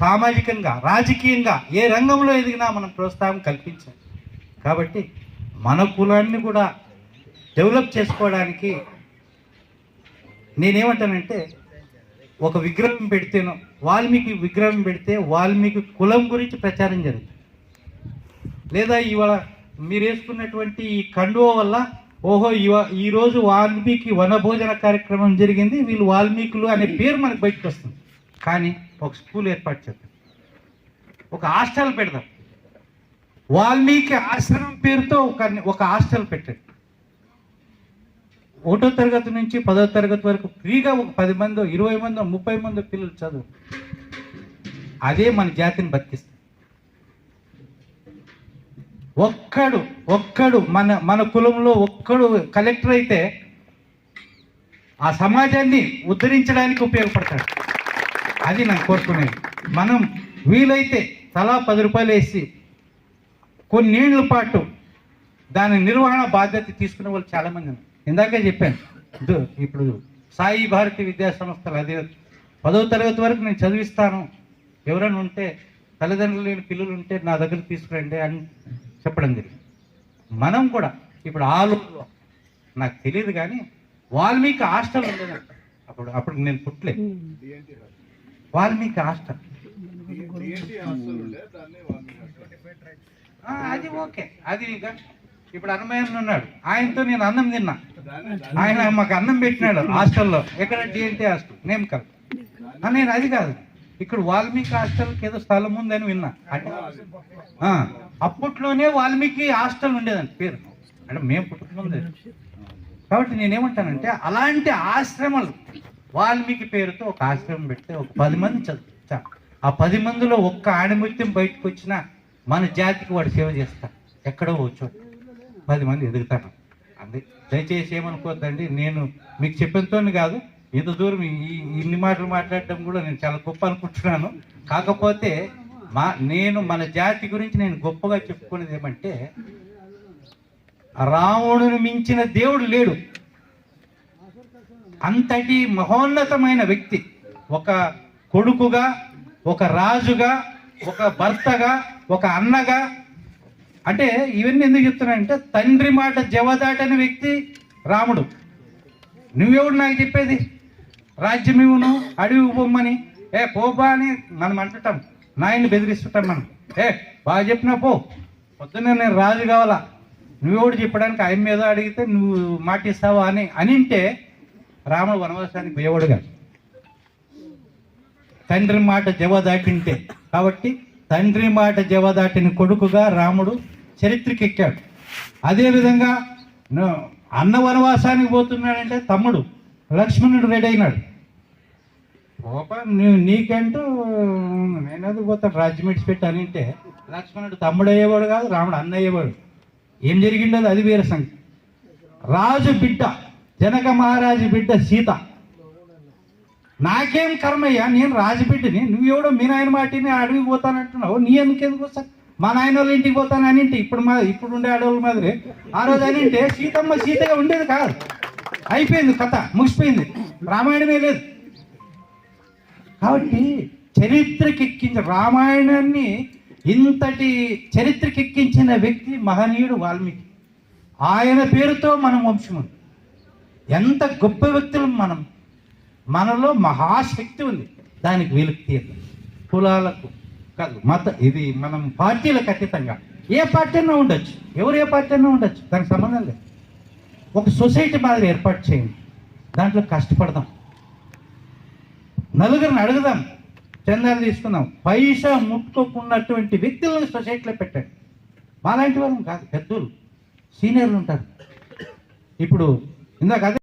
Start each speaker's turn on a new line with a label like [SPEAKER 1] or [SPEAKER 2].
[SPEAKER 1] సామాజికంగా రాజకీయంగా ఏ రంగంలో ఎదిగినా మనం ప్రోత్సాహం కల్పించాలి. కాబట్టి మన కులాన్ని కూడా డెవలప్ చేసుకోవడానికి నేనేమంటానంటే ఒక విగ్రహం పెడితేను వాల్మీకి విగ్రహం పెడితే వాల్మీకి కులం గురించి ప్రచారం జరుగుతుంది. లేదా ఇవాళ మీరు వేసుకున్నటువంటి ఈ కండువ వల్ల ఓహో ఇవ ఈరోజు వాల్మీకి వనభోజన కార్యక్రమం జరిగింది వీళ్ళు వాల్మీకులు అనే పేరు మనకు బయటకు వస్తుంది. కానీ ఒక స్కూల్ ఏర్పాటు చేద్దాం. ఒక హాస్టల్ పెడదాం. వాల్మీకి ఆశ్రమం పేరుతో ఒక ఒక హాస్టల్ పెట్టండి. ఒకటో తరగతి నుంచి పదో తరగతి వరకు ఫ్రీగా ఒక పది మందో ఇరవై మందో ముప్పై మందో పిల్లలు చదువు. అదే మన జాతిని బతికిస్తుంది. ఒక్కడు ఒక్కడు మన మన కులంలో ఒక్కడు కలెక్టర్ అయితే ఆ సమాజాన్ని ఉద్ధరించడానికి ఉపయోగపడతాడు. అది నేను కోరుకునేది. మనం వీలైతే తలా పది రూపాయలు వేసి కొన్నేళ్ళ పాటు దాని నిర్వహణ బాధ్యత తీసుకునే వాళ్ళు చాలామంది ఉన్నారు. ఇందాకే చెప్పాను. ఇప్పుడు సాయి భారతి విద్యా సంస్థలు అదే పదవ తరగతి వరకు నేను చదివిస్తాను. ఎవరైనా ఉంటే తల్లిదండ్రులు లేని పిల్లలు ఉంటే నా దగ్గర తీసుకురండి అని చెప్పడం జరిగింది. మనం కూడా ఇప్పుడు ఆలూరులో నాకు తెలియదు కానీ వాల్మీకి హాస్టల్ ఉండేది అప్పుడు అప్పుడు నేను పుట్టలేదు. వాల్మీకి హాస్టల్ అది ఓకే. అది ఇక ఇప్పుడు అన్నమయ్య ఉన్నాడు. ఆయనతో నేను అన్నం తిన్నా. ఆయన మాకు అన్నం పెట్టినాడు హాస్టల్లో. ఎక్కడ? DNT hostel. నేమకల్ నేను అది కాదు. ఇక్కడ వాల్మీకి హాస్టల్కి ఏదో స్థలం ఉందని విన్నా. అంటే అప్పట్లోనే వాల్మీకి హాస్టల్ ఉండేదండి పేరు. అంటే మేము పుట్టుకుంది కాబట్టి నేనేమంటానంటే అలాంటి ఆశ్రమాలు వాల్మీకి పేరుతో ఒక ఆశ్రమం పెడితే ఒక పది మంది చదువు ఆ పది మందిలో ఒక్క ఆణిముత్యం బయటకు వచ్చినా మన జాతికి వాడు సేవ చేస్తాడు. ఎక్కడో వచ్చో పది మంది ఎదుగుతాను అంది దయచేసి ఏమనుకోద్దండి నేను మీకు చెప్పినతో కాదు ఇంత దూరం ఈ ఇన్ని మాటలు మాట్లాడటం కూడా నేను చాలా గొప్ప అనుకుంటున్నాను. కాకపోతే మా నేను మన జాతి గురించి నేను గొప్పగా చెప్పుకునేది ఏమంటే రావణుని మించిన దేవుడు లేడు. అంతటి మహోన్నతమైన వ్యక్తి. ఒక కొడుకుగా ఒక రాజుగా ఒక భర్తగా ఒక అన్నగా. అంటే ఇవన్నీ ఎందుకు చెప్తున్నానంటే తండ్రి మాట జవదాటని వ్యక్తి రాముడు. నువ్వెవడు నాకు చెప్పేది? రాజ్యం ఇవ్వను అడవి పొమ్మని ఏ పోబా అని మనం అంటుంటాం నాయన్ని బెదిరిస్తుంటాం మనం. ఏ బాగా చెప్పినా పో. పొద్దున్న నేను రాజు కావాలా? నువ్వెవడు చెప్పడానికి ఆయన మీద అడిగితే నువ్వు మాటిస్తావా అని అనింటే రాముడు వనవాసానికి పోయేవాడుగా కాదు. తండ్రి మాట జవదాటింటే కాబట్టి తండ్రి మాట జవదాటిన కొడుకుగా రాముడు చరిత్రకెక్కాడు అదేవిధంగా అన్న వనవాసానికి పోతున్నాడంటే తమ్ముడు లక్ష్మణుడు రెడీ అయినాడు. నీ నువ్వు నీకంటూ నేనేది పోతాడు రాజ్యం పెట్టి అని అంటే లక్ష్మణుడు తమ్ముడు అయ్యేవాడు కాదు రాముడు అన్న అయ్యేవాడు. ఏం జరిగిందో అది వేరే సంగతి. రాజు బిడ్డ జనక మహారాజు బిడ్డ సీత. నాకేం కర్మయ్యా? నేను రాజబిడ్డని. నువ్వు ఎవడో మీ నాయన మాటిని అడవికి పోతానంటున్నావు. నీ ఎందుకు ఎందుకు వస్తా మా నాయన వాళ్ళ ఇంటికి పోతాను అంటే ఇప్పుడు మా ఇప్పుడు ఉండే అడవుల మాదిరి ఆ రోజు అని అంటే సీతమ్మ సీతగా ఉండేది కాదు. అయిపోయింది కథ ముగిసిపోయింది. రామాయణమే లేదు. కాబట్టి చరిత్రకెక్కించిన రామాయణాన్ని ఇంతటి చరిత్రకెక్కించిన వ్యక్తి మహనీయుడు వాల్మీకి. ఆయన పేరుతో మనం వంశం ఉంది. ఎంత గొప్ప వ్యక్తులు మనం? మనలో మహాశక్తి ఉంది. దానికి వీలుకి తీరు. కులాలకు కాదు మత ఇది మనం పార్టీలకు అతీతంగా. ఏ పార్టీ అయినా ఉండొచ్చు. ఎవరు ఏ పార్టీ అయినా ఉండొచ్చు. దానికి సంబంధం లేదు. ఒక సొసైటీ మాదిరి ఏర్పాటు చేయండి. దాంట్లో కష్టపడదాం. నలుగురిని అడుగుదాం. చందాలు తీసుకుందాం. పైసా ముట్టుకోకున్నటువంటి వ్యక్తులను సొసైటీలో పెట్టండి. మాలాంటి వాళ్ళం కాదు పెద్దలు సీనియర్లు ఉంటారు. ఇప్పుడు ఇందాక అదే